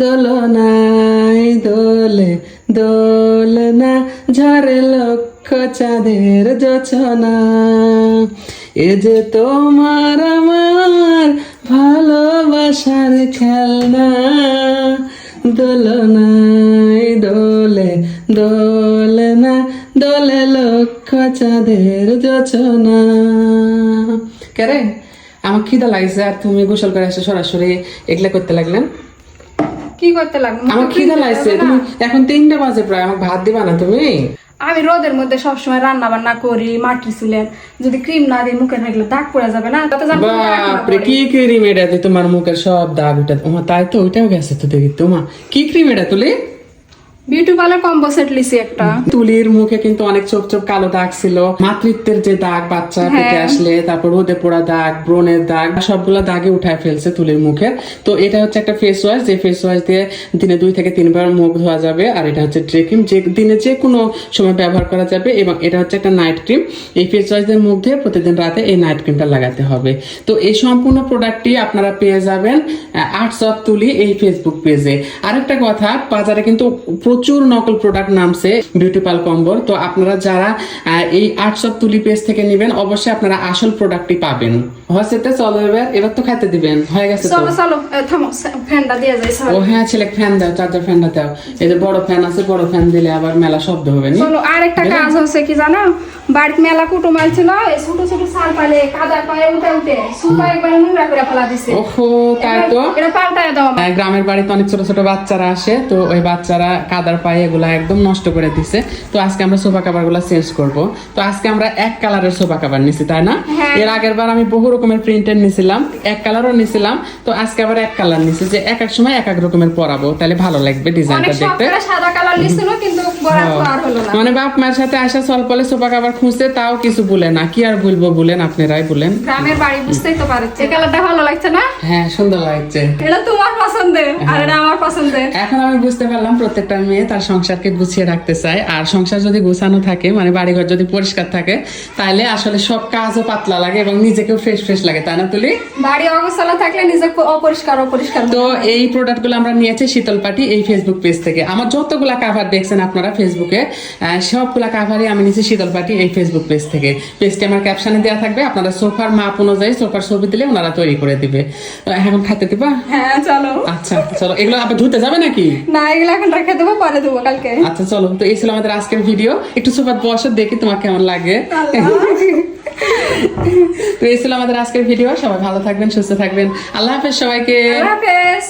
দোলনায় দোলে দোলনা ঝরে লক্ষ চাঁদের যোচনা এ যে তোমার আমার ভালোবাসার খেলনা। দোলনায় দোলে দোলনা দোলে লক্ষ চাঁদের যোচনা কেরে আমার খিদা লাগছে আর তুমি গোসল করে এসে সরাসরি। এগুলা করতে লাগলেন। কি করতে লাগবে? আমার খিদা লাগছে তুমি এখন তিনটা বাজে প্রায় আমাকে ভাত দিবা না তুমি? আমি রোদের মধ্যে সবসময় রান্না বান্না করি মাটির চুলের যদি ক্রিম না দিই মুখে থাকলে দাগ পড়ে যাবে না? তাতে জানো বাপরে কি ক্রিম এটা তোমার মুখের সব দাগ উঠে তাই তো ওইটাও গেছে তো দেখি। তোমার কি ক্রিম এটা তুলি? বিউটি পার্লার কম্বো সেট লিছি একটা। তুলির মুখে কিন্তু অনেক চোপ চোপ কালো দাগ ছিল। মাতৃত্বের যে দাগ বাচ্চা হ্যাঁ। পেটে আসলে তারপর রোদে পোড়া দাগ ব্রণের দাগ সবগুলো দাগে উঠায় ফেলছে তুলির মুখে। তো এটা হচ্ছে একটা ফেস ওয়াশ যে ফেস ওয়াশ দিয়ে দিনে দুই থেকে তিনবার মুখ ধোয়া যাবে। আর এটা হচ্ছে ড্রে ক্রিম যে দিনে যে কোনো সময় ব্যবহার করা যাবে। এবং এটা হচ্ছে একটা নাইট ক্রিম এই ফেস ওয়াশ দিয়ে মুখ ধুয়ে প্রতিদিন রাতে এই নাইট ক্রিমটা লাগাতে হবে। তো এই সম্পূর্ণ প্রোডাক্টটি আপনারা পেয়ে যাবেন আর্টস অফ তুলি এই ফেসবুক পেজে আরেকটা কথা বাজারে কিন্তু প্রচুর নকল প্রোডাক্ট নামছে বিউটি পাল কম্বর তো আপনারা যারা এই আর্টস অফ তুলি পেজ থেকে নেবেন অবশ্যই আপনারা আসল প্রোডাক্টটি পাবেন। হয়েছে চলো এবার এবার তো খেতে দিবেন। হয়ে গেছে চলো চলো থামো ফ্যানটা দিয়ে যাই ও হ্যাঁ ছেলে ফ্যান দাও চার্জার ফ্যানটা দাও। এই যে বড় ফ্যান আছে বড় ফ্যান দিলে আবার মেলা শব্দ হবে না? চলো আর একটা কাজ হচ্ছে কি জানো? বাড়িতে মেলা কুটুম ছিল এই ছোট ছোট সাল পালে কাদা পায়ে উঠে উঠে সুপা একবার নোংরা করে ফেলা দিছে। ওহো তাই তো? এটা পাল্টায় দাও। গ্রামের বাড়িতে অনেক ছোট ছোট বাচ্চারা আসে তো ওই বাচ্চারা কাদার পায়ে এগুলা একদম নষ্ট করে দিছে। তো আজকে আমরা সোফা কাভারগুলা চেঞ্জ করব। তো আজকে আমরা এক কালারের সোফা কাভার নিছি তাই না? হ্যাঁ। এর আগের বার আমি বহু রকমের প্রিন্টের নিছিলাম এক কালারও নিছিলাম। তো আজকে আবার এক কালার নিছি যে এক এক সময় এক এক রকমের পরাবো তাহলে ভালো লাগবে ডিজাইনটা দেখতে। সাদা কালার লিছিল কিন্তু মানে বাপ মায়ের সাথে আসা সলপলে সোফা কাভার খুঁজতে তাও কিছু বলে না। কি আর বলব বলেন আপনারাই বলেন। গ্রামের বাড়ি বুঝতেই তো পারছে কালারটা ভালো লাগছে না? হ্যাঁ সুন্দর লাগছে। এটা তোমার পছন্দের আর এটা আমার পছন্দের। এখন আমি বুঝতে পারলাম প্রত্যেকটা মেয়ে তার সংসারকে গুছিয়ে রাখতে চায়। আর সংসার যদি গুছানো থাকে মানে বাড়িঘর যদি পরিষ্কার থাকে তাহলে আসলে সব কাজও পাতলা লাগে এবং নিজেকেও ফ্রেশ ফ্রেশ লাগে তাই না তুলি? বাড়ি অগোছালো থাকলে নিজে অপরিষ্কার অপরিষ্কার তো এই প্রোডাক্টগুলো আমরা নিয়েছি শীতল পাটি এই ফেসবুক পেজ থেকে। আমার যতগুলা কাভার দেখছেন আপনারা ফেসবুকে সবগুলা কাভারই আমি নিয়েছি শীতল পাটি এই ফেসবুক পেজ থেকে। পেজটি আমার ক্যাপশনে দেওয়া থাকবে। আপনারা সোফার মাপ অনুযায়ী সোফার ছবি দিলে ওনারা তৈরি করে দিবে। এখন খাইতে দিবা? হ্যাঁ চলো। আচ্ছা চলো। এগুলো আবার ধুতে যাবে নাকি? না এগুলো এখন রেখে দেবো পরে দেবো কালকে। আচ্ছা চলো। তো এই ছিল আমাদের আজকের ভিডিও একটু সোফাত বসে দেখি তোমার কেমন লাগে। তো এই ছিল আমাদের আজকের ভিডিও সবাই ভালো থাকবেন সুস্থ থাকবেন। আল্লাহ হাফেজ সবাইকে। আল্লাহ হাফেজ।